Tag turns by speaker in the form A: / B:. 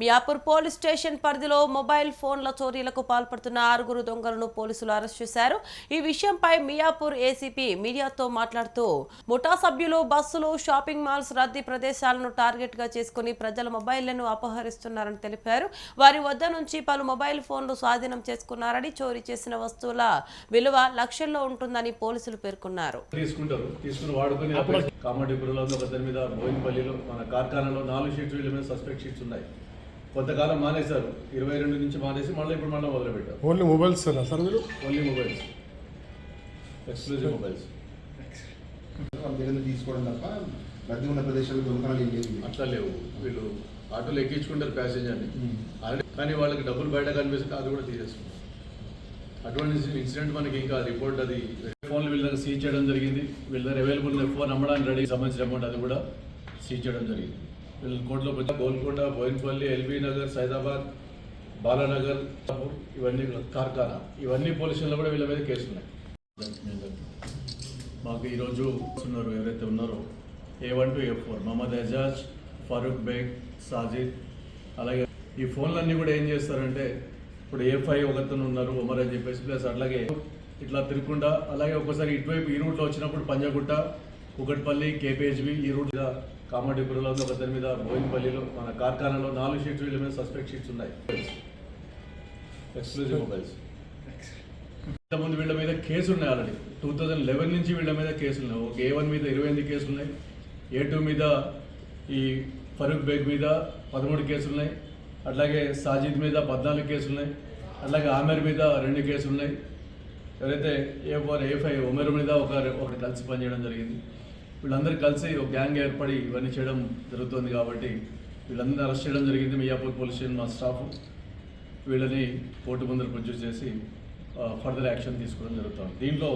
A: Miyapur police station పరిధిలో mobile ఫోన్ల చోరీలకు పాల్పడుతున్న ఆరుగురు దొంగలను పోలీసులు అరెస్ట్ చేశారు. ఈ విషయంపై మియాపూర్ ఏసీపీ మీడియాతో మాట్లాడుతూ ముఠా సభ్యులు బస్సులు షాపింగ్ మాల్స్ రద్దీ ప్రదేశాలను టార్గెట్గా చేసుకుని ప్రజల మొబైళ్ళను అపహరిస్తున్నారని తెలిపారు. వారి వద్ద నుంచి పలు మొబైల్ ఫోన్లు స్వాధీనం చేసుకున్నారని చోరీ చేసిన వస్తువుల విలువ లక్షల్లో ఉంటుందని పోలీసులు పేర్కొన్నారు.
B: తీసుకుంటారు. తీసుకుని వాడుకొని కామారెడ్డిపురంలో మీద బోయినపల్లిలో మన కార్ఖానాలో నాలుగు షీట్స్ వీళ్ళ మీద సస్పెక్ట్ షీట్స్ ఉన్నాయి. కొంతకాలం మానేశారు. ఇరవై రెండు నుంచి మానేసి మళ్ళీ ఇప్పుడు మళ్ళీ మొదలుపెట్టారు.
C: ఓన్లీ మొబైల్స్ సార్ సార్ మీరు
B: ఓన్లీ మొబైల్స్. Exclusive mobiles.
D: తీసుకోవడం తప్ప రద్దీ ఉన్న దొంగతనాలు లేవు
B: అట్లా లేవు. వీళ్ళు ఆటోలో ఎక్కించుకుంటారు ప్యాసింజర్ని. కానీ వాళ్ళకి డబ్బులు బయట కనిపిస్తే అది కూడా తీసేసుకుంటారు. అటువంటి ఇన్సిడెంట్ మనకి ఇంకా రిపోర్ట్ అది ఫోన్లు వీళ్ళ దగ్గర సీజ్ చేయడం జరిగింది. వీళ్ళ దగ్గర అవైలబుల్ ఫోన్ అమ్మడానికి రెడీ సంబంధించిన అమౌంట్ అది కూడా సీజ్ చేయడం జరిగింది. వీళ్ళు వచ్చి గోల్కొండ బోయిన్పల్లి ఎల్బీ నగర్ సైదాబాద్ బాలానగర్ ఇవన్నీ కార్ఖానా. ఇవన్నీ పోలీస్ కూడా వీళ్ళ మీద కేసులు ఉన్నాయి మాకు ఈరోజు ఉన్నారు ఎవరైతే ఉన్నారో A one two A four Mohammed Ejaz Farooq Baig Sajid అలాగే ఈ ఫోన్లన్నీ కూడా ఏం చేస్తారంటే ఇప్పుడు ఏ ఫైవ్ ఒకతను ఉన్నారు ఉమర్ అని చెప్పేసి ప్లస్ అట్లాగే ఇట్లా తిరగకుండా అలాగే ఒకసారి ఇటువైపు ఈ రూట్లో వచ్చినప్పుడు పంజాగుట్ట కుకట్పల్లి కేపీహెచ్బి ఈ రూట్ మీద ఒక దాని మీద బోయిన్పల్లిలో మన కార్ఖానాలో నాలుగు షీట్స్ వీళ్ళ మీద సస్పెక్ట్ షీట్స్ ఉన్నాయి. ఎక్స్క్లూజివ్ మొబైల్స్ ఇంతకుముందు వీళ్ళ మీద కేసులు ఉన్నాయి ఆల్రెడీ టూ థౌజండ్ లెవెన్ నుంచి వీళ్ళ మీద కేసులు ఉన్నాయి. ఒక ఏ వన్ మీద ఇరవై ఎనిమిది కేసులు ఉన్నాయి. ఏ టూ మీద ఈ ఫరూక్ బేగ్ మీద పదమూడు కేసులు ఉన్నాయి. అట్లాగే సాజిద్ మీద పద్నాలుగు కేసులు ఉన్నాయి. అట్లాగే ఆమెర్ మీద రెండు కేసులు ఉన్నాయి. ఎవరైతే ఏ ఫోర్ ఏ ఫైవ్ ఉమెర్ మీద ఒక ఒకటి కలిసి పనిచేయడం జరిగింది. వీళ్ళందరూ కలిసి ఒక గ్యాంగ్ ఏర్పడి ఇవన్నీ చేయడం జరుగుతుంది కాబట్టి వీళ్ళందరినీ అరెస్ట్ చేయడం జరిగింది మియాపూర్ పోలీస్ స్టేషన్ మా స్టాఫ్. వీళ్ళని కోర్టు ముందర ప్రొడ్యూస్ చేసి ఫర్దర్ యాక్షన్ తీసుకోవడం జరుగుతుంది. దీంట్లో